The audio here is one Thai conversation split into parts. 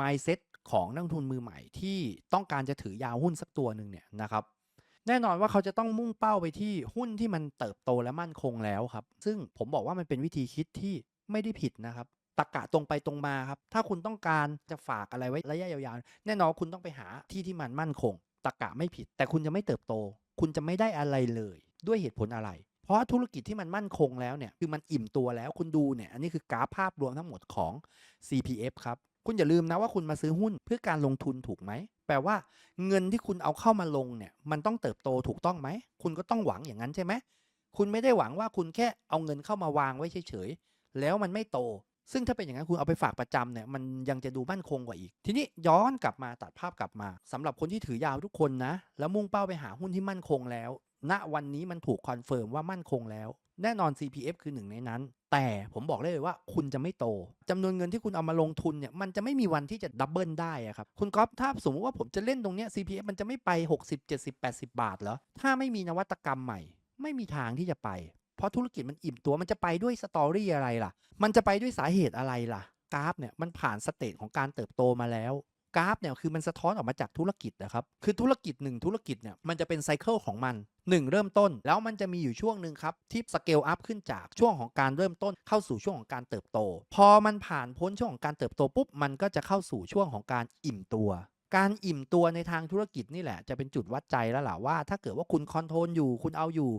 mindset ของนักทุนมือใหม่ที่ต้องการจะถือยาวหุ้นสักตัวหนึ่งเนี่ยนะครับแน่นอนว่าเขาจะต้องมุ่งเป้าไปที่หุ้นที่มันเติบโตและมั่นคงแล้วครับ ซึ่งผมบอกว่ามันเป็นวิธีคิดที่ไม่ได้ผิดนะครับตรกะตรงไปตรงมาครับ ถ้าคุณต้องการจะฝากอะไรไว้ระยะยาวๆ แน่นอนคุณต้องไปหาที่ที่มันมั่นคงตรกกะไม่ผิด แต่คุณจะไม่เติบโต คุณจะไม่ได้อะไรเลย ด้วยเหตุผลอะไร เพราะธุรกิจที่มันมั่นคงแล้วเนี่ยคือมันอิ่มตัวแล้วคุณดูเนี่ยอันนี้คือกราฟภาพรวมทั้งหมดของ CPF ครับ คุณอย่าลืมนะว่าคุณมาซื้อหุ้นเพื่อการลงทุนถูกไหม แปลว่าเงินที่คุณเอาเข้ามาลงเนี่ยมันต้องเติบโตถูกต้องไหม คุณก็ต้องหวังอย่างนั้นใช่ไหม คุณไม่ได้หวังว่าคุณแค่เอาเงินเข้ามาวางไว้เฉยๆ แล้วมันไม่โต ซึ่งถ้าเป็นอย่างนั้นคุณเอาไปฝากประจำเนี่ยมันยังจะดูมั่นคงกว่าอีก ทีนี้ย้อนกลับมาตัดภาพกลับมาสำหรับคนที่ถือยาวทุกคนนะ แล้วมุ่งเป้าไปหาหุ้นที่มั่นคงแล้ว ณวันนี้มันถูกคอนเฟิร์มว่ามั่นคงแล้ว แน่นอน CPF คือหนึ่งในนั้น แต่ผมบอกได้เลยว่าคุณจะไม่โตจำนวนเงินที่คุณเอามาลงทุนเนี่ยมันจะไม่มีวันที่จะดับเบิลได้ครับ คุณก๊อฟถ้าสมมติว่าผมจะเล่นตรงเนี้ย CPF มันจะไม่ไป 60 70 80 บาทเหรอ ถ้าไม่มีนวัตกรรมใหม่ ไม่มีทางที่จะไป เพราะธุรกิจมันอิ่มตัวมันจะไปด้วยสตอรี่อะไรล่ะ มันจะไปด้วยสาเหตุอะไรล่ะกราฟเนี่ยมันผ่านสเตจของการเติบโตมาแล้ว กราฟเนี่ยคือมันสะท้อนออกมาจากธุรกิจนะครับ คือธุรกิจหนึ่งธุรกิจเนี่ยมันจะเป็นไซเคิลของมัน 1 เริ่มต้น แล้วมันจะมีอยู่ช่วงหนึ่งครับ ที่สเกลอัพขึ้นจากช่วงของการเริ่มต้น เข้าสู่ช่วงของการเติบโต พอมันผ่านพ้นช่วงของการเติบโตปุ๊บมันก็จะเข้าสู่ช่วงของการอิ่มตัว การอิ่มตัวในทางธุรกิจนี่แหละ จะเป็นจุดวัดใจแล้วล่ะว่า ถ้าเกิดว่าคุณคอนโทรลอยู่คุณเอาอยู่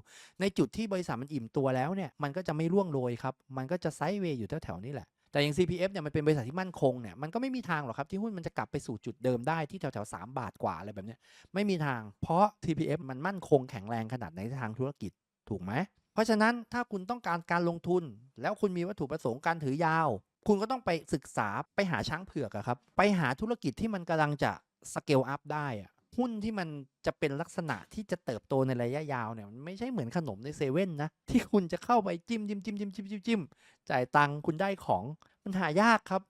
ในจุดที่บริษัทมันอิ่มตัวแล้วเนี่ยมันก็จะไม่ร่วงโรยครับมันก็จะไซด์เวย์อยู่แถวๆนี้แหละ แต่อย่าง CPF เนี่ยมันเป็นบริษัทที่มั่นคงเนี่ยมันก็ไม่มีทางหรอกครับที่หุ้นมันจะกลับไปสู่จุดเดิมได้ที่แถวๆ3บาทกว่าอะไรแบบนี้ไม่มีทาง เพราะ CPF มันมั่นคงแข็งแรงขนาดในทางธุรกิจถูกไหมเพราะฉะนั้นถ้าคุณต้องการการลงทุน แล้วคุณมีวัตถุประสงค์การถือยาว คุณก็ต้องไปศึกษาไปหาช้างเผือกอะครับไปหาธุรกิจที่มันกำลังจะสเกลอัพได้อะ หุ้นที่มันจะเป็นลักษณะที่จะเติบโตในระยะยาวเนี่ยมันไม่ใช่เหมือนขนมในเซเว่นนะที่คุณจะเข้าไปจิ้มจิ้มจิ้มจิ้มจิ้มจิ้มจิ้มจ่ายตังค์คุณได้ของมันหายากครับ